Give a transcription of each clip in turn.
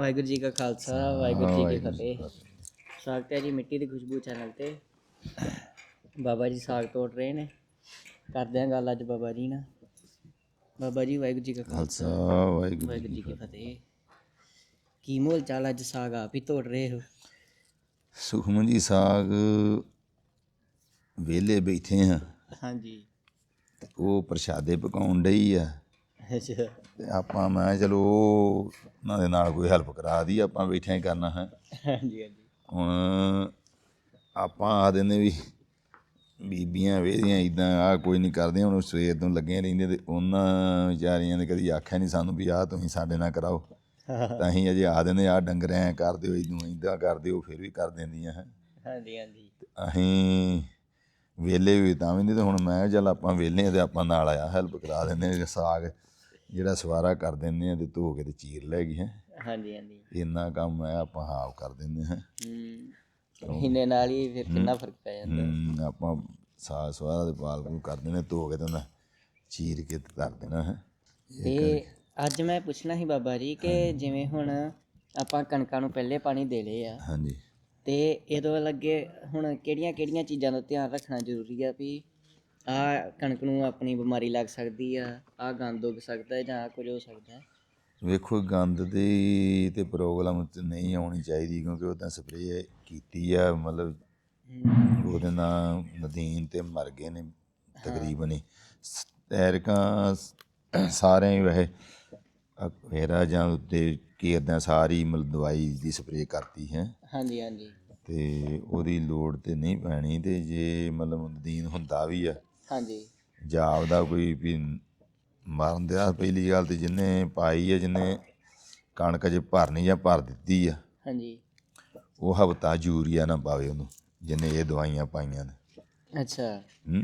ਵਾਹਿਗੁਰੂ ਜੀ ਕਾ ਖਾਲਸਾ ਵਾਹਿਗੁਰੂ ਜੀ ਕੀ ਫਤਿਹ। ਸਵਾਗਤ ਹੈ ਜੀ ਮਿੱਟੀ ਦੀ ਖੁਸ਼ਬੂ ਚੈਨਲ ਤੇ। ਬਾਬਾ ਜੀ ਸਾਗ ਤੋੜ ਰਹੇ ਨੇ। ਕਰਦੇ ਹਾਂ ਗੱਲ ਅੱਜ ਬਾਬਾ ਜੀ ਨਾਲ। ਬਾਬਾ ਜੀ ਵਾਹਿਗੁਰੂ ਜੀ ਕਾ ਖਾਲਸਾ। ਵਾਹਿਗੁਰੂ ਜੀ ਕੀ ਫਤਿਹ। ਕੀ ਮੋਲ ਚਾਲ ਅੱਜ ਸਾਗ ਆਪ ਹੀ ਤੋੜ ਰਹੇ ਹੋ? ਸੁਖਮਨ ਜੀ ਸਾਗ ਵੇਲੇ ਬੈਠੇ ਆ। ਹਾਂਜੀ। ਉਹ ਪ੍ਰਸ਼ਾਦੇ ਪਕਾਉਣ ਡਈ ਆ। ਅੱਛਾ ਤੇ ਆਪਾਂ ਮੈਂ ਚਲੋ ਉਹ ਉਹਨਾਂ ਦੇ ਨਾਲ ਕੋਈ ਹੈਲਪ ਕਰਾ ਦੀ ਆਪਾਂ ਬੈਠਿਆਂ ਹੀ ਕਰਨਾ ਹੈ। ਹਾਂਜੀ ਹਾਂਜੀ। ਹੁਣ ਆਪਾਂ ਆ ਦਿੰਦੇ ਵੀ ਬੀਬੀਆਂ ਵੇਦੀਆਂ ਇਦਾਂ ਆ ਕੋਈ ਨਹੀਂ ਕਰਦੀਆਂ ਹੁਣ ਸਵੇਰ ਤੋਂ ਲੱਗੀਆਂ ਰਹਿੰਦੀਆਂ ਤੇ ਉਹਨਾਂ ਵਿਚਾਰੀਆਂ ਨੇ ਕਦੀ ਆਖਿਆ ਨਹੀਂ ਸਾਨੂੰ ਵੀ ਆ ਤੁਸੀਂ ਸਾਡੇ ਨਾਲ ਕਰਾਓ। ਤਾਂ ਅਸੀਂ ਅਜੇ ਆ ਦਿੰਦੇ ਆ ਡੰਗਰ ਐ ਕਰ ਦਿਓ ਇਦੋਂ ਇਦਾਂ ਕਰ ਦਿਓ ਫਿਰ ਵੀ ਕਰ ਦਿੰਦੀਆਂ ਹੈ। ਹਾਂਜੀ ਹਾਂਜੀ। ਅਸੀਂ ਵੇਲੇ ਵੀ ਤਾਂ ਵੀ ਨਹੀਂ ਤੇ ਹੁਣ ਮੈਂ ਚੱਲ ਆਪਾਂ ਵੇਲੇ ਤੇ ਆਪਾਂ ਨਾਲ ਆਇਆ ਹੈਲਪ ਕਰਾ ਦਿੰਦੇ ਸਾਗ ਜਿਹੜਾ ਸਵਾਰਾ ਕਰ ਦਿੰਦੇ ਆ ਤੇ ਧੋ ਕੇ ਤੇ ਚੀਰ ਲੈ ਗਈ ਹੈ। ਹਾਂਜੀ ਹਾਂਜੀ। ਇੰਨਾ ਕੰਮ ਹੈ ਆਪਾਂ ਹਾਫ ਕਰ ਦਿੰਦੇ ਹਾਂ। ਹੂੰ। ਇਹਨੇ ਨਾਲ ਹੀ ਫਿਰ ਕਿੰਨਾ ਫ਼ਰਕ ਪੈ ਜਾਂਦਾ। ਆਪਾਂ ਸਾਗ ਸਵਾਰਾ ਦੇ ਪਾਲ ਪੂਲ ਕਰ ਦਿੰਦੇ ਧੋ ਕੇ ਤੇ ਉਹਨਾਂ ਚੀਰ ਕੇ ਤੇ ਧਰ ਦੇਣਾ ਹੈ। ਤੇ ਅੱਜ ਮੈਂ ਪੁੱਛਣਾ ਸੀ ਬਾਬਾ ਜੀ ਕਿ ਜਿਵੇਂ ਹੁਣ ਆਪਾਂ ਕਣਕਾਂ ਨੂੰ ਪਹਿਲੇ ਪਾਣੀ ਦੇ ਲਏ ਆ ਹਾਂਜੀ। ਤੇ ਇਹਦੋਂ ਲੱਗੇ ਹੁਣ ਕਿਹੜੀਆਂ ਕਿਹੜੀਆਂ ਚੀਜ਼ਾਂ ਦਾ ਧਿਆਨ ਰੱਖਣਾ ਜ਼ਰੂਰੀ ਆ ਵੀ ਆ ਕਣਕ ਨੂੰ ਆਪਣੀ ਬਿਮਾਰੀ ਲੱਗ ਸਕਦੀ ਆ ਆ ਗੰਦ ਉੱਗ ਸਕਦਾ ਹੈ ਜਾਂ ਆਹ ਕੁਝ ਹੋ ਸਕਦਾ ਹੈ। ਵੇਖੋ ਗੰਦ ਦੀ ਤੇ ਪ੍ਰੋਬਲਮ ਤੇ ਨਹੀਂ ਆਉਣੀ ਚਾਹੀਦੀ ਕਿਉਂਕਿ ਉਹ ਤਾਂ ਸਪਰੇਅ ਕੀਤੀ ਆ ਮਤਲਬ ਉਹਦੇ ਨਾਲ ਨਦੀਨ ਤੇ ਮਰ ਗਏ ਨੇ ਤਕਰੀਬਨ ਹੀ। ਤੈਰਕਾਂ ਸਾਰਿਆਂ ਹੀ ਵੈਸੇ ਫੇਰਾ ਜਾਂ ਉੱਤੇ ਕੇਰਦਿਆਂ ਸਾਰੀ ਮਤਲਬ ਦਵਾਈ ਦੀ ਸਪਰੇਅ ਕਰਤੀ ਹੈ। ਹਾਂਜੀ ਹਾਂਜੀ। ਤੇ ਉਹਦੀ ਲੋੜ ਤੇ ਨਹੀਂ ਪੈਣੀ ਤੇ ਜੇ ਮਤਲਬ ਨਦੀਨ ਹੁੰਦਾ ਵੀ ਆ ਹਾਂਜੀ। ਜਾਪਦਾ ਕੋਈ ਵੀ ਮਰਨ ਦਿਆ ਪਹਿਲੀ ਗੱਲ ਤੇ ਜਿੰਨੇ ਪਾਈ ਹੈ ਜਿੰਨੇ ਕਣਕ ਜੇ ਭਰਨੀ ਜਾਂ ਭਰ ਦਿੱਤੀ ਆ ਹਾਂਜੀ। ਉਹ ਹਫਤਾ ਯੂਰੀਆ ਨਾ ਪਾਵੇ ਉਹਨੂੰ ਜਿੰਨੇ ਇਹ ਦਵਾਈਆਂ ਪਾਈਆਂ ਨੇ। ਅੱਛਾ। ਹੂੰ।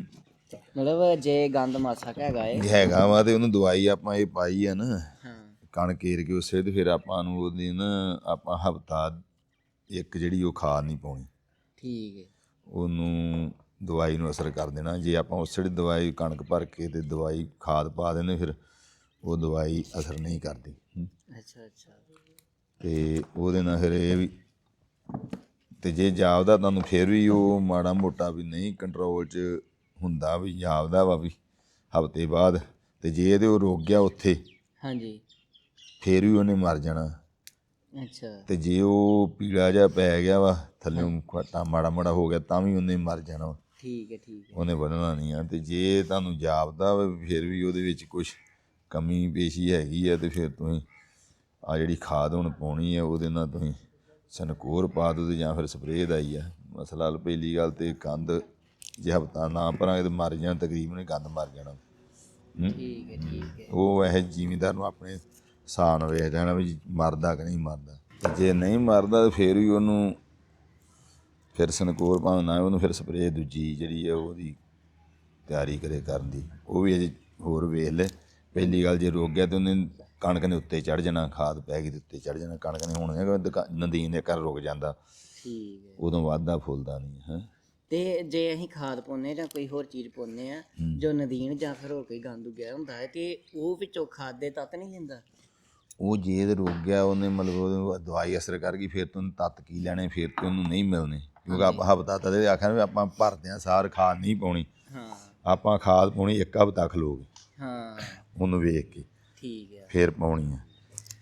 ਮਤਲਬ ਜੇ ਗੰਦ ਮਾਸਾ ਕੁ ਹੈਗਾ ਏ ਜੇ ਹੈਗਾ ਵਾ ਤੇ ਉਹਨੂੰ ਦਵਾਈ ਆਪਾਂ ਇਹ ਪਾਈ ਆ ਨਾ ਹਾਂ। ਕਣਕ ਏਰ ਕੇ ਉਸੇ ਤੇ ਫਿਰ ਆਪਾਂ ਨੂੰ ਉਹਦੀ ਨਾ ਆਪਾਂ ਹਫਤਾ ਇੱਕ ਜਿਹੜੀ ਉਹ ਖਾਦ ਨਹੀਂ ਪਾਉਣੀ। ਠੀਕ ਹੈ ਉਹਨੂੰ ਦਵਾਈ ਨੂੰ ਅਸਰ ਕਰ ਦੇਣਾ। ਜੇ ਆਪਾਂ ਉਸੇ ਦੀ ਦਵਾਈ ਕਣਕ ਭਰ ਕੇ ਤੇ ਦਵਾਈ ਖਾਦ ਪਾ ਦਿੰਦੇ ਫਿਰ ਉਹ ਦਵਾਈ ਅਸਰ ਨਹੀਂ ਕਰਦੀ। ਹੂੰ। ਅੱਛਾ ਅੱਛਾ। ਤੇ ਉਹਦੇ ਨਾਲ ਫਿਰ ਇਹ ਵੀ ਤੇ ਜੇ ਜਾਪਦਾ ਤੁਹਾਨੂੰ ਫਿਰ ਵੀ ਉਹ ਮਾੜਾ ਮੋਟਾ ਵੀ ਨਹੀਂ ਕੰਟਰੋਲ 'ਚ ਹੁੰਦਾ ਵੀ ਜਾਪਦਾ ਵਾ ਵੀ ਹਫ਼ਤੇ ਬਾਅਦ। ਤੇ ਜੇ ਇਹਦੇ ਉਹ ਰੁਕ ਗਿਆ ਉੱਥੇ ਹਾਂਜੀ। ਫਿਰ ਵੀ ਉਹਨੇ ਮਰ ਜਾਣਾ। ਅੱਛਾ। ਤੇ ਜੇ ਉਹ ਪੀਲਾ ਜਿਹਾ ਪੈ ਗਿਆ ਵਾ ਥੱਲੇੋਂ ਮਾੜਾ ਮਾੜਾ ਹੋ ਗਿਆ ਤਾਂ ਵੀ ਉਹਨੇ ਮਰ ਜਾਣਾ। ਵਾ। ਠੀਕ ਹੈ ਠੀਕ ਹੈ। ਉਹਨੇ ਵਧਣਾ ਨਹੀਂ ਆ ਤੇ ਜੇ ਤੁਹਾਨੂੰ ਜਾਪਦਾ ਵਾ ਫਿਰ ਵੀ ਉਹਦੇ ਵਿੱਚ ਕੁਝ ਕਮੀ ਪੇਸ਼ੀ ਹੈਗੀ ਆ ਤੇ ਫਿਰ ਤੁਸੀਂ ਆ ਜਿਹੜੀ ਖਾਦ ਹੁਣ ਪਾਉਣੀ ਆ ਉਹਦੇ ਨਾਲ ਤੁਸੀਂ ਸਨਕੋਰ ਪਾ ਤੇ ਜਾਂ ਫਿਰ ਸਪਰੇਅ ਦਾ ਹੀ ਆ। ਮਸਲਾ ਹਲ ਪਹਿਲੀ ਗੱਲ ਤੇ ਕੰਦ ਜੇ ਹਫਤਾ ਨਾ ਭਰਾਂਗੇ ਤੇ ਮਰ ਜਾਣਾ ਤਕਰੀਬਨ ਕੰਦ ਮਰ ਜਾਣਾ। ਠੀਕ ਹੈ ਠੀਕ ਹੈ। ਉਹ ਇਹ ਜ਼ਿਮੀਂਦਾਰ ਨੂੰ ਆਪਣੇ ਹਿਸਾਬ ਨਾਲ ਵੇਖ ਲੈਣਾ ਵੀ ਮਰਦਾ ਕਿ ਨਹੀਂ ਮਰਦਾ। ਜੇ ਨਹੀਂ ਮਰਦਾ ਤੇ ਫਿਰ ਵੀ ਉਹਨੂੰ ਫਿਰ ਸਨਕੋਰ ਭਾਵੇਂ ਨਾ ਉਹਨੂੰ ਫਿਰ ਸਪਰੇਅ ਦੂਜੀ ਜਿਹੜੀ ਹੈ ਉਹਦੀ ਤਿਆਰੀ ਕਰੇ ਕਰਨ ਦੀ। ਉਹ ਵੀ ਅਜੇ ਹੋਰ ਵੇਖ ਲੈ। ਪਹਿਲੀ ਗੱਲ ਜੇ ਰੋਕ ਗਿਆ ਤੇ ਉਹਨੇ ਕਣਕ ਨੇ ਉੱਤੇ ਚੜ ਜਾਣਾ ਖਾਦ ਪੈ ਗਈ ਤੇ ਉੱਤੇ ਚੜ ਜਾਣਾ ਕਣਕ ਨੇ ਹੁਣ ਨਦੀਨ ਦੇ ਘਰ ਰੁਕ ਜਾਂਦਾ। ਠੀਕ ਹੈ। ਉਦੋਂ ਵਾਧਾ ਫੁੱਲਦਾ ਨਹੀਂ ਹੈ। ਤੇ ਜੇ ਅਸੀਂ ਖਾਦ ਪਾਉਂਦੇ ਜਾਂ ਕੋਈ ਹੋਰ ਚੀਜ਼ ਪਾਉਂਦੇ ਆ ਜੋ ਨਦੀਨ ਜਾਂ ਫਿਰ ਹੋਰ ਕੋਈ ਗੰਦ ਉਗਿਆ ਹੁੰਦਾ ਹੈ ਤੇ ਉਹ ਵਿੱਚੋਂ ਖਾਦ ਦੇ ਤੱਤ ਨਹੀਂ ਲੈਂਦਾ ਉਹ ਜੇ ਤੇ ਰੁਕ ਗਿਆ ਉਹਨੇ ਮਤਲਬ ਦਵਾਈ ਅਸਰ ਕਰ ਗਈ ਫਿਰ ਤੁਹਾਨੂੰ ਤੱਤ ਕੀ ਲੈਣੇ ਫਿਰ ਤੇ ਉਹਨੂੰ ਨਹੀਂ ਮਿਲਣੇ। ਕਿਉਂਕਿ ਆਪਾਂ ਹਫਤਾ ਤਦੇ ਆਖਿਆ ਵੀ ਆਪਾਂ ਭਰਦੇ ਆ ਸਾਰ ਖਾਦ ਨਹੀਂ ਪਾਉਣੀ। ਹਾਂ। ਆਪਾਂ ਖਾਦ ਪਾਉਣੀ ਇੱਕ ਹਫਤਾ ਖਲੋਗੇ ਹਾਂ। ਉਹਨੂੰ ਵੇਖ ਕੇ। ਠੀਕ ਹੈ। ਫਿਰ ਪਾਉਣੀ ਆ।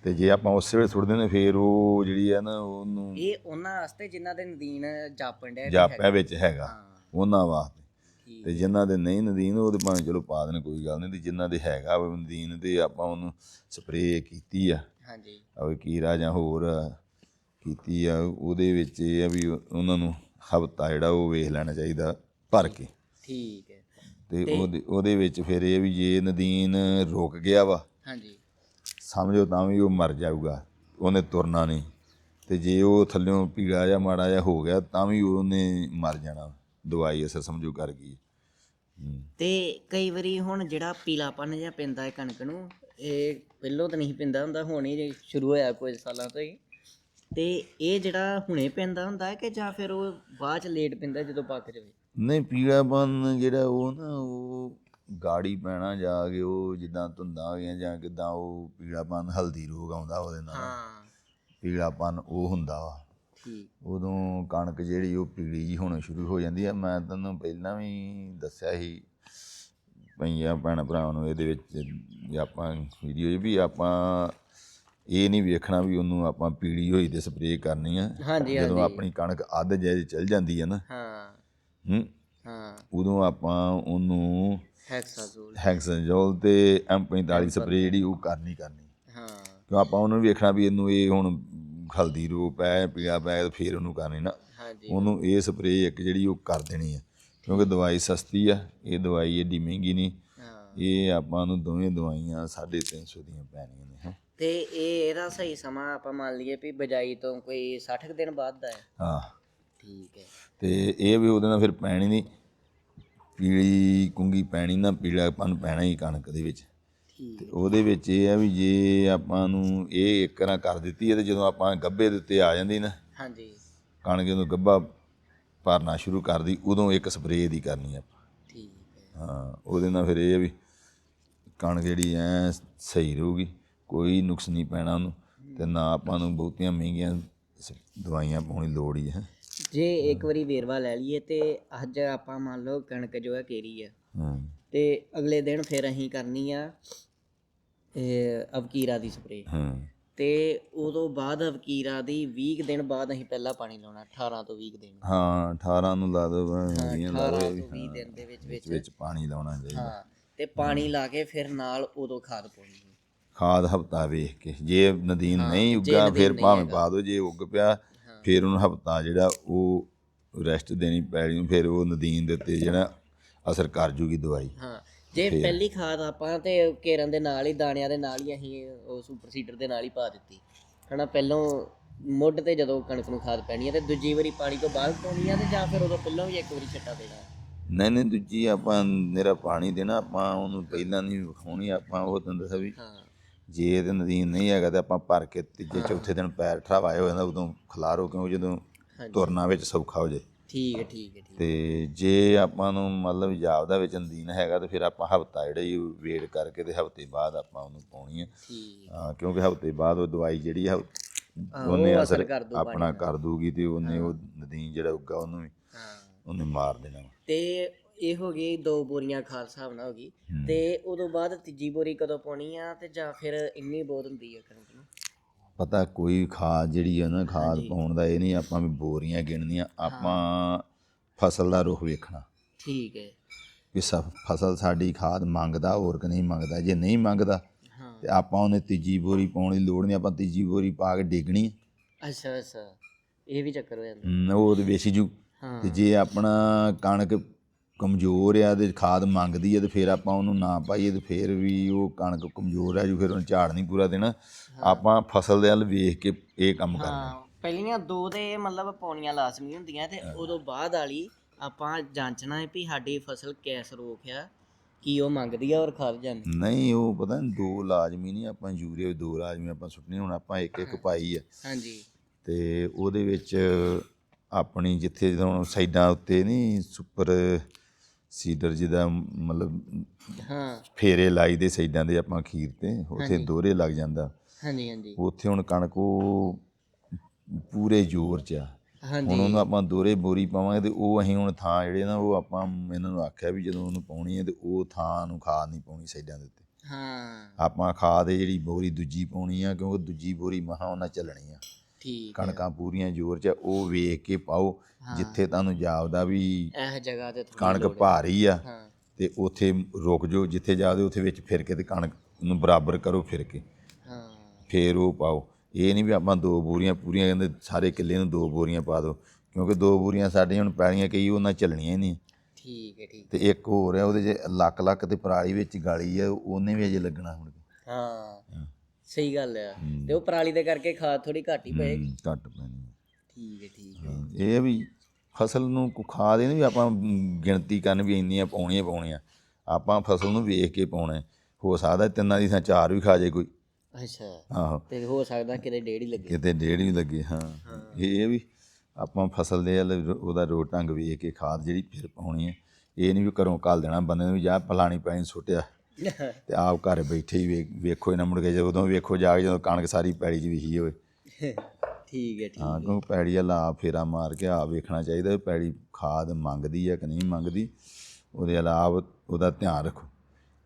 ਤੇ ਜੇ ਆਪਾਂ ਉਸੇ ਵੇਲੇ ਸੁੱਟ ਦਿੰਦੇ ਫਿਰ ਉਹ ਜਿਹੜੀ ਆ ਨਾ ਉਹਨੂੰ ਇਹ ਉਹਨਾਂ ਵਾਸਤੇ ਜਿਨ੍ਹਾਂ ਦੇ ਨਦੀਨ ਜਾਪਣ ਡਿਆ ਜਾਪਿਆ ਵਿੱਚ ਹੈਗਾ। ਉਹਨਾਂ ਵਾਸਤੇ। ਤੇ ਜਿਨ੍ਹਾਂ ਦੇ ਨਹੀਂ ਨਦੀਨ ਉਹਦੇ ਭਾਵੇਂ ਚਲੋ ਪਾ ਦੇਣ ਕੋਈ ਗੱਲ ਨਹੀਂ। ਤੇ ਜਿਨ੍ਹਾਂ ਦੇ ਹੈਗਾ ਨਦੀਨ ਤੇ ਆਪਾਂ ਉਹਨੂੰ ਸਪਰੇਅ ਕੀਤੀ ਆ। ਹਾਂਜੀ। ਉਹ ਕੀਰਾ ਜਾਂ ਹੋਰ ਕੀਤੀ ਆ ਉਹਦੇ ਵਿੱਚ ਇਹ ਆ ਵੀ ਉਹਨਾਂ ਨੂੰ ਹਫਤਾ ਜਿਹੜਾ ਉਹ ਵੇਖ ਲੈਣਾ ਚਾਹੀਦਾ ਭਰ ਕੇ। ਠੀਕ ਹੈ। ਤੇ ਉਹਦੇ ਉਹਦੇ ਵਿੱਚ ਫਿਰ ਇਹ ਵੀ ਜੇ ਨਦੀਨ ਰੁਕ ਗਿਆ ਵਾ ਹਾਂਜੀ। ਸਮਝੋ ਤਾਂ ਵੀ ਉਹ ਮਰ ਜਾਊਗਾ ਉਹਨੇ ਤੁਰਨਾ ਨਹੀਂ। ਤੇ ਜੇ ਉਹ ਥੱਲਿਓਂ ਪੀੜਾ ਜਾਂ ਮਾੜਾ ਜਿਹਾ ਹੋ ਗਿਆ ਤਾਂ ਵੀ ਉਹਨੇ ਮਰ ਜਾਣਾ ਦਵਾਈ ਅਸਰ ਸਮਝੋ ਕਰ ਗਈ। ਤੇ ਕਈ ਵਾਰੀ ਹੁਣ ਜਿਹੜਾ ਪੀਲਾਪਨ ਜਿਹਾ ਪੈਂਦਾ ਹੈ ਕਣਕ ਨੂੰ ਇਹ ਪਹਿਲੋਂ ਤਾਂ ਨਹੀਂ ਪੈਂਦਾ ਹੁੰਦਾ ਹੁਣ ਹੀ ਸ਼ੁਰੂ ਹੋਇਆ ਕੁਝ ਸਾਲਾਂ ਤੋਂ ਹੀ। ਤੇ ਇਹ ਜਿਹੜਾ ਹੁਣੇ ਪੈਂਦਾ ਹੁੰਦਾ ਹੈ ਕਿ ਜਾਂ ਫਿਰ ਉਹ ਬਾਅਦ ਚ ਲੇਟ ਪੈਂਦਾ ਜਦੋਂ ਪੱਕ ਜਾਵੇ? ਨਹੀਂ ਪੀੜਾਪਨ ਜਿਹੜਾ ਉਹ ਨਾ ਉਹ ਗਾੜੀ ਪੈਣਾ ਜਾ ਕੇ ਉਹ ਜਿੱਦਾਂ ਧੁੰਦਾਂ ਹੋ ਗਈਆਂ ਜਾਂ ਕਿਦਾਂ ਉਹ ਪੀੜਾਪਨ ਹਲਦੀ ਰੋਗ ਆਉਂਦਾ ਉਹਦੇ ਨਾਲ। ਹਾਂ। ਪੀਲਾਪਨ ਉਹ ਹੁੰਦਾ ਵਾ। ਠੀਕ। ਉਦੋਂ ਕਣਕ ਜਿਹੜੀ ਉਹ ਪੀਲੀ ਜੀ ਹੋਣੀ ਸ਼ੁਰੂ ਹੋ ਜਾਂਦੀ ਆ। ਮੈਂ ਤੁਹਾਨੂੰ ਪਹਿਲਾਂ ਵੀ ਦੱਸਿਆ ਸੀ ਪਈਆਂ ਭੈਣ ਭਰਾਵਾਂ ਨੂੰ ਇਹਦੇ ਵਿੱਚ ਆਪਾਂ ਵੀਡੀਓ 'ਚ ਵੀ ਆਪਾਂ ਇਹ ਨਹੀਂ ਵੇਖਣਾ ਵੀ ਉਹਨੂੰ ਆਪਾਂ ਪੀਲੀ ਹੋਈ ਤੇ ਸਪਰੇਅ ਕਰਨੀ ਆ। ਹਾਂਜੀ ਜਦੋਂ ਆਪਣੀ ਕਣਕ ਅੱਧ ਜੇ ਚਲ ਜਾਂਦੀ ਹੈ ਨਾ। ਹਾਂ। ਹੂੰ। ਹਾਂ। ਉਦੋਂ ਆਪਾਂ ਉਹਨੂੰ ਹੈਕਸਾਜ਼ੋਲ ਹੈਕਸਾਜੋਲ ਤੇ M45 ਸਪਰੇਅ ਜਿਹੜੀ ਉਹ ਕਰਨੀ ਕਰਨੀ। ਹਾਂ। ਕਿਉਂ ਆਪਾਂ ਉਹਨੂੰ ਵੇਖਣਾ ਵੀ ਇਹਨੂੰ ਇਹ ਹੁਣ ਹਲਦੀ ਰੂਪ ਹੈ ਪੀਲਾ ਪੈ ਫਿਰ ਉਹਨੂੰ ਕਰਨੀ ਨਾ। ਉਹਨੂੰ ਇਹ ਸਪਰੇਅ ਇੱਕ ਜਿਹੜੀ ਉਹ ਕਰ ਦੇਣੀ ਆ। ਕਿਉਂਕਿ ਦਵਾਈ ਸਸਤੀ ਆ ਇਹ ਦਵਾਈ ਏਡੀ ਮਹਿੰਗੀ ਨਹੀਂ। ਇਹ ਆਪਾਂ ਨੂੰ ਦੋਵੇਂ ਦਵਾਈਆਂ 350 ਦੀਆਂ ਪੈਣੀਆਂ ਨੇ ਹੈਂ। ਤੇ ਇਹ ਇਹਦਾ ਸਹੀ ਸਮਾਂ ਆਪਾਂ ਮੰਨ ਲਈਏ ਵੀ ਬਜਾਈ ਤੋਂ ਕੋਈ 60 ਕੁ ਦਿਨ ਬਾਅਦ ਦਾ ਹੈ। ਹਾਂ। ਠੀਕ ਹੈ। ਤੇ ਇਹ ਵੀ ਉਹਦੇ ਨਾਲ ਫਿਰ ਪੈਣੀ ਨਹੀਂ। ਪੀਲੀ ਕੁੰਗੀ ਪੈਣੀ ਨਾ ਪੀਲਾਪਨ ਪੈਣਾ ਹੀ ਕਣਕ ਦੇ ਵਿੱਚ। ਠੀਕ ਤੇ ਉਹਦੇ ਵਿੱਚ ਇਹ ਆ ਵੀ ਜੇ ਆਪਾਂ ਨੂੰ ਇਹ ਇੱਕ ਰਾਂ ਕਰ ਦਿੱਤੀ ਹੈ ਤੇ ਜਦੋਂ ਆਪਾਂ ਗੱਭੇ ਦੇ ਉੱਤੇ ਆ ਜਾਂਦੀ ਨਾ ਹਾਂਜੀ। ਕਣਕ ਜਦੋਂ ਗੱਭਾ ਭਰਨਾ ਸ਼ੁਰੂ ਕਰਦੀ ਉਦੋਂ ਇੱਕ ਸਪਰੇਅ ਦੀ ਕਰਨੀ ਆਪਾਂ। ਠੀਕ ਹੈ। ਹਾਂ ਉਹਦੇ ਨਾਲ ਫਿਰ ਇਹ ਆ ਵੀ ਕਣਕ ਜਿਹੜੀ ਐ ਸਹੀ ਰਹੂਗੀ। ਕੋਈ ਨੁਕਸ ਨਹੀਂ ਪੈਣਾ ਉਹਨੂੰ। ਤੇ ਨਾ ਆਪਾਂ ਨੂੰ ਬਹੁਤੀਆਂ ਮਹਿੰਗੀਆਂ ਸ- ਦਵਾਈਆਂ ਪਾਉਣ ਲੋੜ ਹੀ ਹੈ। ਜੇ ਇੱਕ ਵਾਰੀ ਵੇਰਵਾ ਲੈ ਲਈਏ ਤੇ ਅੱਜ ਆਪਾਂ ਮੰਨ ਲਓ ਕਣਕ ਜੋ ਹੈ ਕੇਰੀ ਆ। ਹਾਂ। ਤੇ ਅਗਲੇ ਦਿਨ ਫਿਰ ਅਸੀਂ ਕਰਨੀ ਆ ਇਹ ਅਵਕੀਰਾ ਦੀ ਸਪਰੇਅ। ਹਾਂ। ਤੇ ਉਦੋਂ ਬਾਅਦ ਅਵਕੀਰਾ ਦੀ 20 ਕੁ ਦਿਨ ਬਾਅਦ ਅਸੀਂ ਪਹਿਲਾਂ ਪਾਣੀ ਲਾਉਣਾ 18 ਤੋਂ 20 ਕੁ ਦਿਨ। ਹਾਂ 18 ਨੂੰ ਲਾ ਦੋ 20 ਲਾ 18 ਦੋ ਤੋਂ 20 ਦਿਨ ਦੇ ਵਿੱਚ ਵਿੱਚ। ਵਿੱਚ ਪਾਣੀ ਲਾਉਣਾ ਚਾਹੀਦਾ। ਹਾਂ ਤੇ ਪਾਣੀ ਲਾ ਕੇ ਫਿਰ ਨਾਲ ਉਦੋਂ ਖਾਦ ਪਾਉਣੀ। ਹੈ। ਖਾਦ ਹਫਤਾ ਵੇਖ ਕੇ। ਜੇ ਨਦੀਨ ਨਹੀਂ ਉੱਗਾ ਫਿਰ ਭਾਵੇਂ ਪਾ ਦੋ ਜੇ ਉੱਗ ਪਿਆ ਫਿਰ ਉਹਨੂੰ ਹਫਤਾ ਜਿਹੜਾ ਉਹ ਰੈਸਟ ਦੇਣੀ ਪੈਣੀ ਫਿਰ ਉਹ ਨਦੀਨ ਦੇ ਉੱਤੇ ਜਿਹੜਾ ਅਸਰ ਕਰ ਜੂਗੀ ਦਵਾਈ। ਹਾਂ ਜੇ ਪਹਿਲੀ ਖਾਦ ਆਪਾਂ ਤੇ ਕੇਰਨ ਦੇ ਨਾਲ ਹੀ ਦਾਣਿਆਂ ਦੇ ਨਾਲ ਹੀ ਅਸੀਂ ਉਹ ਸੁਪਰ ਸੀਡਰ ਦੇ ਨਾਲ ਹੀ ਪਾ ਦਿੱਤੀ। ਹਨਾ ਪਹਿਲੋਂ ਮੁੱਢ ਤੇ ਜਦੋਂ ਕਣਕ ਨੂੰ ਖਾਦ ਪੈਣੀ ਹੈ ਤੇ ਦੂਜੀ ਵਾਰੀ ਪਾਣੀ ਤੋਂ ਬਾਅਦ ਪਾਉਣੀ ਆ ਤੇ ਜਾਂ ਫਿਰ ਉਦੋਂ ਪਹਿਲਾਂ ਵੀ ਇੱਕ ਵਾਰੀ ਛੱਟਾ ਦੇਣਾ। ਨਹੀਂ ਨਹੀਂ ਦੂਜੀ ਆਪਾਂ ਮੇਰਾ ਪਾਣੀ ਦੇਣਾ ਆਪਾਂ ਉਹਨੂੰ ਪਹਿਲਾਂ ਨਹੀਂ ਵਿਖਾਉਣੀ ਆਪਾਂ ਉਹ ਦੱਸਿਆ ਵੀ ਹਾਂ। ਜੇ ਤੇ ਨਦੀਨ ਨਹੀਂ ਹੈਗਾ ਤੇ ਆਪਾਂ ਭਰ ਕੇ ਤੀਜੇ ਚੌਥੇ ਦਿਨ ਪੈਰ ਠਰਾਵਾਏ ਹੋ ਜਾਂਦਾ ਉਦੋਂ ਖਲਾਰੋ ਕਿਉਂ ਜਦੋਂ ਤੁਰਨਾ ਵਿੱਚ ਸੌਖਾ ਹੋ ਜਾਏ ਠੀਕ ਹੈ ਠੀਕ ਹੈ ਠੀਕ ਤੇ ਜੇ ਆਪਾਂ ਨੂੰ ਮਤਲਬ ਜਾਪਦਾ ਵਿੱਚ ਨਦੀਨ ਹੈਗਾ ਤੇ ਫਿਰ ਆਪਾਂ ਹਫਤਾ ਜਿਹੜਾ ਵੇਟ ਕਰਕੇ ਤੇ ਹਫ਼ਤੇ ਬਾਅਦ ਆਪਾਂ ਉਹਨੂੰ ਪਾਉਣੀ ਹੈ ਠੀਕ ਹਾਂ। ਕਿਉਂਕਿ ਹਫ਼ਤੇ ਬਾਅਦ ਉਹ ਦਵਾਈ ਜਿਹੜੀ ਹਾਂ, ਉਹਨੇ ਉਹ ਅਸਰ ਦੂ ਆਪਣਾ ਕਰ ਦੂਗੀ ਤੇ ਉਹਨੇ ਉਹ ਨਦੀਨ ਜਿਹੜਾ ਉੱਗਾ ਉਹਨੂੰ ਉਹਨੇ ਮਾਰ ਦੇਣਾ। ਤੇ ਇਹ ਹੋ ਗਈ ਦੋ ਬੋਰੀਆਂ ਖਾਦ ਹਿਸਾਬ ਨਾਲ ਹੋ ਗਈ। ਤੇ ਉਦੋਂ ਬਾਅਦ ਤੀਜੀ ਬੋਰੀ ਕਦੋਂ ਪਾਉਣੀ ਆ ਤੇ ਜਾਂ ਫਿਰ ਇੰਨੀ ਬਹੁਤ ਹੁੰਦੀ ਹੈ ਕਣਕ ਨੂੰ? ਪਤਾ ਕੋਈ ਖਾਦ ਜਿਹੜੀ ਆ ਨਾ ਖਾਦ ਪਾਉਣ ਦਾ ਇਹ ਨਹੀਂ ਆਪਾਂ ਵੀ ਬੋਰੀਆਂ ਗਿਣਨੀਆਂ ਆਪਾਂ ਫਸਲ ਦਾ ਰੁਖ ਵੇਖਣਾ। ਠੀਕ ਹੈ। ਵੀ ਸ- ਫਸਲ ਸਾਡੀ ਖਾਦ ਮੰਗਦਾ ਹੋਰ ਕਿ ਨਹੀਂ ਮੰਗਦਾ ਜੇ ਨਹੀਂ ਮੰਗਦਾ ਹਾਂ। ਤੇ ਆਪਾਂ ਉਹਨੇ ਤੀਜੀ ਬੋਰੀ ਪਾਉਣ ਦੀ ਲੋੜ ਨਹੀਂ ਆਪਾਂ ਤੀਜੀ ਬੋਰੀ ਪਾ ਕੇ ਡੇਗਣੀ ਅੱਛਾ ਅੱਛਾ। ਇਹ ਵੀ ਚੱਕਰ ਹੋ ਜਾਂਦਾ। ਹਮ, ਉਹ ਤੇ ਵੇਸੀ ਜੂ। ਹਾਂ। ਤੇ ਜੇ ਆਪਣਾ ਕਣਕ ਕਮਜ਼ੋਰ ਆ ਤੇ ਖਾਦ ਮੰਗਦੀ ਆ ਤੇ ਫਿਰ ਆਪਾਂ ਉਹਨੂੰ ਨਾ ਪਾਈਏ ਤੇ ਫਿਰ ਵੀ ਉਹ ਕਣਕ ਕਮਜ਼ੋਰ ਆ ਜੂ ਫਿਰ ਉਹਨੂੰ ਝਾੜ ਨਹੀਂ ਪੂਰਾ ਦੇਣਾ। ਆਪਾਂ ਫਸਲ ਦੇ ਵੱਲ ਵੇਖ ਕੇ ਇਹ ਕੰਮ ਕਰਨਾ। ਹਾਂ ਪਹਿਲੀਆਂ ਦੋ ਦੇ ਮਤਲਬ ਪਾਉਣੀਆਂ ਲਾਜ਼ਮੀ ਹੁੰਦੀਆਂ ਤੇ ਉਦੋਂ ਬਾਅਦ ਵਾਲੀ ਆਪਾਂ ਜਾਂਚਣਾ ਹੈ ਵੀ ਸਾਡੀ ਫਸਲ ਕਿਸ ਰੋਕ ਆ ਕੀ ਉਹ ਮੰਗਦੀ ਆ ਔਰ ਖਾਦ ਜਾਂਦੀ। ਨਹੀਂ ਉਹ ਪਤਾ ਨੀ ਦੋ ਲਾਜ਼ਮੀ ਨਹੀਂ ਆਪਾਂ ਯੂਰੀਆ ਦੋ ਲਾਜ਼ਮੀ ਆਪਾਂ ਸੁੱਟਣੀ ਹੁਣ ਆਪਾਂ ਇੱਕ ਇੱਕ ਪਾਈ ਆ। ਹਾਂਜੀ। ਤੇ ਉਹਦੇ ਵਿੱਚ ਆਪਣੀ ਜਿੱਥੇ ਜਦੋਂ ਸਾਈਡਾਂ ਉੱਤੇ ਨਹੀਂ ਸੁਪਰ ਸੀਡਰ ਜਿਹਦਾ ਮਤਲਬ ਹਾਂ। ਫੇਰੇ ਲਾਈ ਦੇ ਸਾਈਡਾਂ ਦੇ ਆਪਾਂ ਖੀਰ ਤੇ ਉੱਥੇ ਦੋਰੇ ਲੱਗ ਜਾਂਦਾ। ਹਾਂਜੀ ਹਾਂਜੀ। ਉੱਥੇ ਹੁਣ ਕਣਕ ਉਹ ਪੂਰੇ ਜ਼ੋਰ 'ਚ ਆ। ਹੁਣ ਹਾਂਜੀ। ਉਹਨੂੰ ਆਪਾਂ ਦੋਰੇ ਬੋਰੀ ਪਾਵਾਂਗੇ ਤੇ ਉਹ ਅਸੀਂ ਹੁਣ ਥਾਂ ਜਿਹੜੇ ਨਾ ਉਹ ਆਪਾਂ ਇਹਨਾਂ ਨੂੰ ਆਖਿਆ ਵੀ ਜਦੋਂ ਉਹਨੂੰ ਪਾਉਣੀ ਹੈ ਤੇ ਉਹ ਥਾਂ ਨੂੰ ਖਾਦ ਨਹੀਂ ਪਾਉਣੀ ਸਾਈਡਾਂ ਦੇ ਉੱਤੇ। ਹਾਂ। ਆਪਾਂ ਖਾਦ ਜਿਹੜੀ ਬੋਰੀ ਦੂਜੀ ਪਾਉਣੀ ਆ ਕਿਉਂਕਿ ਦੂਜੀ ਬੋਰੀ ਮਹਾ ਉਹਨਾਂ ਚੱਲਣੀ ਆ। ਠੀਕ ਹੈ। ਕਣਕਾਂ ਪੂਰੀਆਂ ਜ਼ੋਰ 'ਚ ਆ, ਉਹ ਵੇਖ ਕੇ ਪਾਓ ਜਿੱਥੇ ਤੁਹਾਨੂੰ ਜਾਪਦਾ ਵੀ ਇਹ ਜਗ੍ਹਾ ਤੇ ਥੋੜ੍ਹੀ ਕਣਕ ਲੋੜ ਹੈ। ਭਾਰੀ ਆ ਹਾਂ। ਤੇ ਉੱਥੇ ਰੁਕ ਜਾਓ ਜਿੱਥੇ ਜਾਦੇ ਉੱਥੇ ਵਿੱਚ ਫਿਰ ਕੇ ਤੇ ਕਣਕ ਨੂੰ ਬਰਾਬਰ ਕਰੋ ਫਿਰ ਕੇ। ਹਾਂ। ਫੇਰ ਉਹ ਪਾਓ। ਇਹ ਨਹੀਂ ਵੀ ਆਪਾਂ ਦੋ ਬੋਰੀਆਂ ਪੂਰੀਆਂ ਕਹਿੰਦੇ ਸਾਰੇ ਕਿੱਲੇ ਨੂੰ ਦੋ ਬੋਰੀਆਂ ਪਾ ਦਿਓ ਕਿਉਂਕਿ ਦੋ ਬੋਰੀਆਂ ਸਾਡੀਆਂ ਹੁਣ ਪੈਲੀਆਂ ਕਈ ਉਹਨਾਂ ਚੱਲਣੀਆਂ ਹੀ ਨਹੀਂ। ਠੀਕ ਹੈ ਠੀਕ ਤੇ ਇੱਕ ਹੋਰ ਹੈ ਉਹਦੇ 'ਚ ਲੱਕ ਲੱਕ ਤੇ ਪਰਾਲੀ ਵਿੱਚ ਗਾਲੀ ਆ ਉਹਨੇ ਵੀ ਅਜੇ ਲੱਗਣਾ ਹੁਣ। ਹਾਂ। ਸਹੀ ਗੱਲ ਆ। ਤੇ ਉਹ ਪਰਾਲੀ ਦੇ ਕਰਕੇ ਖਾਦ ਥੋੜੀ ਘੱਟ ਹੀ ਪਏਗੀ। ਘੱਟ ਪੈਣੀ ਠੀਕ ਹੈ ਠੀਕ ਹੈ। ਹਾਂ, ਇਹ ਆ ਵੀ ਫਸਲ ਨੂੰ ਕੋ ਖਾਦ ਇਹ ਨਹੀਂ ਵੀ ਆਪਾਂ ਮ, ਗਿਣਤੀ ਕਰਨ ਵੀ ਇੰਨੀਆਂ ਪਾਉਣੀਆਂ ਪਾਉਣੀਆਂ। ਆਪਾਂ ਫਸਲ ਨੂੰ ਵੇਖ ਕੇ ਪਾਉਣਾ। ਹੈ। ਹੋ ਸਕਦਾ ਤਿੰਨਾਂ ਦੀ ਥਾਂ ਚਾਰ ਵੀ ਖਾ ਜੇ ਕੋਈ। ਅੱਛਾ। ਆਹੋ। ਤੇ ਹੋ ਸਕਦਾ ਕਿਤੇ ਡੇਢ ਹੀ ਲੱਗੇ। ਕਿਤੇ ਡੇਢ ਵੀ ਲੱਗੇ ਹਾਂ। ਇਹ ਇਹ ਵੀ ਆਪਾਂ ਫਸਲ ਦੇ ਵੱਲ ਰੋ- ਉਹਦਾ ਰੋ ਢੰਗ ਵੇਖ ਕੇ ਖਾਦ ਜਿਹੜੀ ਫਿਰ ਪਾਉਣੀ ਹੈ ਇਹ ਨਹੀਂ ਵੀ ਘਰੋਂ ਘੱਲ ਦੇਣਾ ਬੰਦੇ ਨੂੰ ਵੀ ਜਾ ਫਲਾਣੀ ਪੈਣੀ ਸੁੱਟਿਆ। ਤੇ ਆਪ ਘਰ ਬੈਠੇ ਹੀ ਵੇਖ- ਵੇਖੋ ਇਹਨਾਂ ਮੁੜ ਕੇ ਜਦੋਂ ਵੇਖੋ ਜਾ ਕੇ ਜਦੋਂ ਕਣਕ ਸਾਰੀ ਪੈੜੀ 'ਚ ਵਿਹੀ ਹੋਵੇ। ਠੀਕ ਹੈ ਠੀਕ ਹਾਂ। ਕਿਉਂਕਿ ਪੈੜੀ ਵਾਲਾ ਆਪ ਫੇਰਾ ਮਾਰ ਕੇ ਆਪ ਵੇਖਣਾ ਚਾਹੀਦਾ ਵੀ ਪੈੜੀ ਖਾਦ ਮੰਗਦੀ ਹੈ ਕਿ ਨਹੀਂ ਮੰਗਦੀ ਉਹਦੇ ਇਲਾਵਾ ਉਹਦਾ ਧਿਆਨ ਰੱਖੋ।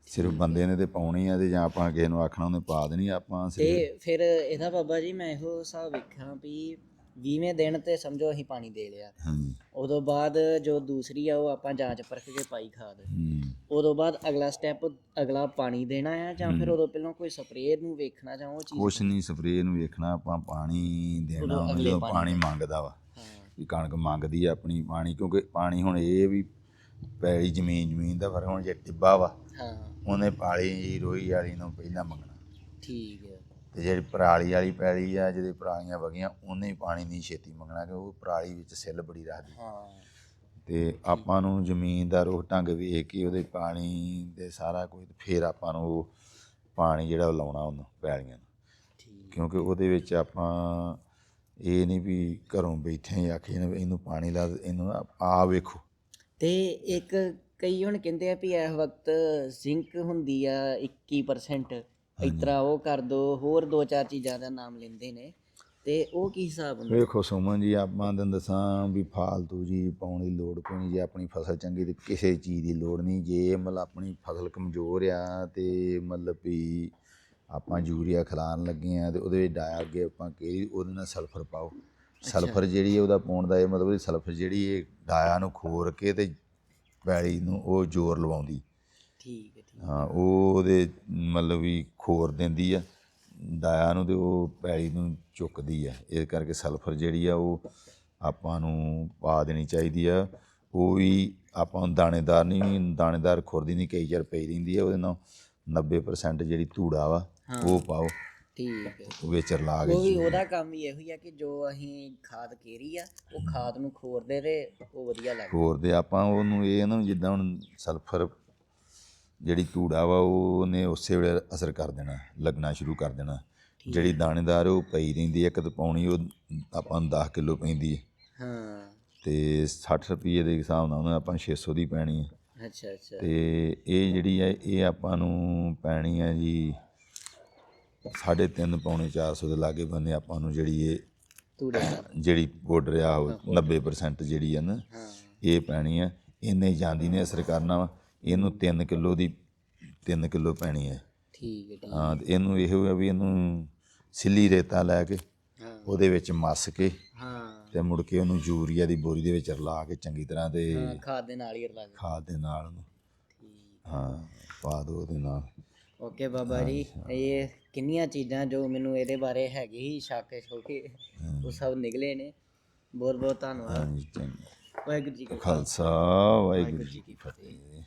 ਸਿਰਫ ਬੰਦੇ ਨੇ ਤੇ ਪਾਉਣੀ ਆ ਤੇ ਜਾਂ ਆਪਾਂ ਕਿਸੇ ਨੂੰ ਆਖਣਾ ਉਹਨੇ ਪਾ ਦੇਣੀ ਆਪਾਂ ਸਿਰਫ ਤੇ ਫਿਰ ਇਹਦਾ ਬਾਬਾ ਜੀ ਮੈਂ ਇਹੋ ਹਿਸਾਬ ਵੇਖਾਂ ਵੀ 20ਵੇਂ ਦਿਨ ਤੇ ਸਮਝੋ ਅਸੀਂ ਪਾਣੀ ਦੇ ਲਿਆ। ਹਾਂਜੀ। ਉਦੋਂ ਬਾਅਦ ਜੋ ਦੂਸਰੀ ਆ ਉਹ ਆਪਾਂ ਜਾਂਚ ਪਰਖ ਕੇ ਪਾਈ ਖਾਦ। ਹੂੰ। ਉਦੋਂ ਬਾਅਦ ਅਗਲਾ ਸਟੈਪ ਅਗਲਾ ਪਾਣੀ ਦੇਣਾ ਆ ਜਾਂ ਫਿਰ ਉਦੋਂ ਪਹਿਲਾਂ ਕੋਈ ਸਪਰੇਅ ਨੂੰ ਵੇਖਣਾ ਜਾਂ ਉਹ ਚੀਜ਼ ਕੁਛ ਨਹੀਂ ਸਪਰੇਅ ਨੂੰ ਵੇਖਣਾ ਆਪਾਂ ਪਾਣੀ ਦੇਣਾ ਉਦੋਂ ਉਹਨੂੰ ਅਗਲੇ ਜਦੋਂ ਪਾਣੀ ਪਾਣੀ ਮੰਗਦਾ ਵਾ। ਹਾਂ। ਵੀ ਕਣਕ ਮੰਗਦੀ ਆ ਆਪਣੀ ਪਾਣੀ ਕਿਉਂਕਿ ਪਾਣੀ ਹੁਣ ਇਹ ਵੀ ਪੈੜੀ ਜ਼ਮੀਨ ਜ਼ਮੀਨ ਦਾ ਫ਼ਰਕ ਹੁਣ ਜੇ ਟਿੱਬਾ ਵਾ ਹਾਂ। ਉਹਨੇ ਪਾਲੀ ਰੋਈ ਵਾਲੀ ਨੂੰ ਪਹਿਲਾਂ ਮੰਗਣਾ। ਠੀਕ ਹੈ ਤੇ ਜਿਹੜੀ ਪਰਾਲੀ ਵਾਲੀ ਪੈਲੀ ਆ ਜਿਹਦੇ ਪਰਾਲੀਆਂ ਵਗੀਆਂ ਉਹਨੇ ਹੀ ਪਾਣੀ ਨਹੀਂ ਛੇਤੀ ਮੰਗਣਾ ਕਿ ਉਹ ਪਰਾਲੀ ਵਿੱਚ ਸਿੱਲ ਬੜੀ ਰੱਖਦੀ। ਹਾਂ। ਤੇ ਆਪਾਂ ਨੂੰ ਜ਼ਮੀਨ ਦਾ ਰੁਖ ਢੰਗ ਵੇਖ ਕੇ ਉਹਦੇ ਪਾਣੀ ਦੇ ਸਾਰਾ ਕੁਝ ਫਿਰ ਆਪਾਂ ਨੂੰ ਉਹ ਪਾਣੀ ਜਿਹੜਾ ਉਹ ਲਾਉਣਾ ਉਹਨੂੰ ਪੈਲੀਆਂ ਨੂੰ। ਠੀਕ। ਕਿਉਂਕਿ ਉਹਦੇ ਵਿੱਚ ਆਪਾਂ ਇਹ ਨਹੀਂ ਵੀ ਘਰੋਂ ਬੈਠੇ ਆਖੀ ਇਹਨੂੰ ਪਾਣੀ ਲਾ ਦੇ, ਇਹਨੂੰ ਆ- ਆ ਵੇਖੋ। ਤੇ ਇੱਕ ਕਈ ਹੁਣ ਕਹਿੰਦੇ ਆ ਵੀ ਇਸ ਵਕਤ ਜ਼ਿੰਕ ਹੁੰਦੀ ਆ 21% ਇਤਰਾ ਉਹ ਕਰ ਦੋ ਹੋਰ ਦੋ ਚਾਰ ਚੀਜ਼ਾਂ ਦਾ ਨਾਮ ਲੈਂਦੇ ਨੇ। ਤੇ ਉਹ ਕੀ ਹਿਸਾਬ ਹੁੰਦਾ? ਵੇਖੋ ਸੁਮਨ ਜੀ ਆਪਾਂ ਤੈਨੂੰ ਦੱਸਾਂ ਵੀ ਫਾਲਤੂ ਜੀ ਪਾਉਣ ਦੀ ਲੋੜ ਕੋਈ ਨਹੀਂ ਜੇ ਆਪਣੀ ਫਸਲ ਚੰਗੀ ਤੇ ਕਿਸੇ ਚੀਜ਼ ਦੀ ਲੋੜ ਨਹੀਂ। ਜੇ ਮਤਲਬ ਆਪਣੀ ਫਸਲ ਕਮਜ਼ੋਰ ਆ ਤੇ ਮਤਲਬ ਵੀ ਆਪਾਂ ਯੂਰੀਆ ਖਿਲਾਰਨ ਲੱਗੇ ਆ ਤੇ ਉਹਦੇ ਵਿੱਚ ਡਾਇਆ ਅੱਗੇ ਆਪਾਂ ਕਹੀ ਉਹਦੇ ਨਾਲ ਸਲਫਰ ਪਾਓ। ਸਲਫਰ ਜਿਹੜੀ ਹੈ ਉਹਦਾ ਪਾਉਣ ਦਾ ਇਹ ਮਤਲਬ ਸਲਫਰ ਜਿਹੜੀ ਇਹ ਡਾਇਆ ਨੂੰ ਖੋਰ ਕੇ ਤੇ ਪੈਲੀ ਨੂੰ ਉਹ ਜ਼ੋਰ ਲਵਾਉਂਦੀ। ਠੀਕ ਹੈ ਠੀਕ ਹਾਂ। ਉਹ ਉਹਦੇ ਮਤਲਬ ਵੀ ਖੋਰ ਦਿੰਦੀ ਆ ਡਾਇਆ ਨੂੰ ਤੇ ਉਹ ਪੈਲੀ ਨੂੰ ਚੁੱਕਦੀ ਆ। ਇਸ ਕਰਕੇ ਸਲਫਰ ਜਿਹੜੀ ਆ ਉਹ ਆਪਾਂ ਨੂੰ ਪਾ ਦੇਣੀ ਚਾਹੀਦੀ ਆ। ਉਹ ਵੀ ਆਪਾਂ ਨੂੰ ਦਾਣੇਦਾਰ ਨਹੀਂ ਦਾਣੇਦਾਰ ਖੁਰਦੀ ਨਹੀਂ ਕਈ ਵਾਰ ਪਈ ਰਹਿੰਦੀ ਆ ਉਹਦੇ ਨਾਲ 90% ਜਿਹੜੀ ਧੂੜਾ ਵਾ ਉਹ ਪਾਓ। ਠੀਕ ਹੈ। ਉਹ ਵਿੱਚ ਰਲਾ ਕੇ ਉਹ ਵੀ ਉਹਦਾ ਕੰਮ ਹੀ ਇਹੋ ਹੀ ਆ ਕਿ ਜੋ ਅਸੀਂ ਖਾਦ ਕੇਰੀ ਆ ਉਹ ਖਾਦ ਨੂੰ ਖੋਰਦੇ ਤੇ ਉਹ ਵਧੀਆ ਲੱਗਦਾ। ਖੋਰ ਦੇ ਆਪਾਂ ਉਹਨੂੰ ਇਹ ਨਾ ਜਿੱਦਾਂ ਹੁਣ ਸਲਫਰ ਜਿਹੜੀ ਧੂੜਾ ਵਾ ਉਹ ਉਹਨੇ ਉਸੇ ਵੇਲੇ ਅਸਰ ਕਰ ਦੇਣਾ ਲੱਗਣਾ ਸ਼ੁਰੂ ਕਰ ਦੇਣਾ। ਜਿਹੜੀ ਦਾਣੇਦਾਰ ਉਹ ਪਈ ਰਹਿੰਦੀ ਹੈ ਇੱਕ ਤਾਂ ਪਾਉਣੀ ਉਹ ਆਪਾਂ ਨੂੰ 10 ਕਿਲੋ ਪੈਂਦੀ ਹੈ ਹਾਂ। ਤੇ 60 ਰੁਪਏ ਦੇ ਹਿਸਾਬ ਨਾਲ ਉਹਨੂੰ ਆਪਾਂ 600 ਦੀ ਪੈਣੀ ਹੈ ਅੱਛਾ ਅੱਛਾ। ਤੇ ਇਹ ਜਿਹੜੀ ਹੈ ਇਹ ਆਪਾਂ ਨੂੰ ਪੈਣੀ ਹੈ ਜੀ ਸਾਢੇ ਤਿੰਨ ਪੌਣੇ 400 ਦੇ ਲਾਗੇ ਬੰਨੇ ਆਪਾਂ ਨੂੰ ਜਿਹੜੀ ਇਹ ਜਿਹੜੀ ਪਾਊਡਰ ਆ ਉਹ 90% ਜਿਹੜੀ ਹੈ ਨਾ ਇਹ ਪੈਣੀ ਹੈ ਇਹਨੇ ਜਾਂਦੀ ਨੇ ਅਸਰ ਕਰਨਾ ਵਾ। ਇਹਨੂੰ 3 ਕਿਲੋ ਦੀ 3 ਕਿਲੋ ਪੈਣੀ ਹੈ। ਠੀਕ ਹੈ ਠੀਕ ਹਾਂ ਤੇ ਇਹਨੂੰ ਇਹੋ ਹੈ ਵੀ ਇਹਨੂੰ ਸਿੱਲੀ ਰੇਤਾ ਲੈ ਕੇ ਹਾਂ। ਉਹਦੇ ਵਿੱਚ ਮਸ ਕੇ ਹਾਂ। ਤੇ ਮੁੜ ਕੇ ਉਹਨੂੰ ਯੂਰੀਆ ਦੀ ਬੋਰੀ ਦੇ ਵਿੱਚ ਰਲਾ ਕੇ ਚੰਗੀ ਤਰ੍ਹਾਂ ਤੇ ਹਾਂ, ਖਾਦ ਦੇ ਨਾਲ ਹੀ ਲੱਗ ਖਾਦ ਦੇ ਨਾਲ ਉਹਨੂੰ। ਠੀਕ। ਹਾਂ ਪਾ ਦੋ ਉਹਦੇ ਨਾਲ। ਓਕੇ ਬਾਬਾ ਜੀ ਇਹ ਕਿੰਨੀਆਂ ਚੀਜ਼ਾਂ ਜੋ ਮੈਨੂੰ ਇਹਦੇ ਬਾਰੇ ਹੈਗੀ ਹੀ ਸ਼ੱਕ ਛੋਕੇ ਉਹ ਸਭ ਨਿਕਲੇ ਨੇ। ਬਹੁਤ ਬਹੁਤ ਧੰਨਵਾਦ ਹਾਂਜੀ ਚੰਗਾ। ਵਾਹਿਗੁਰੂ ਜੀ ਕਾ ਖਾਲਸਾ ਵਾਹਿਗੁਰੂ ਜੀ ਕੀ ਫਤਿਹ।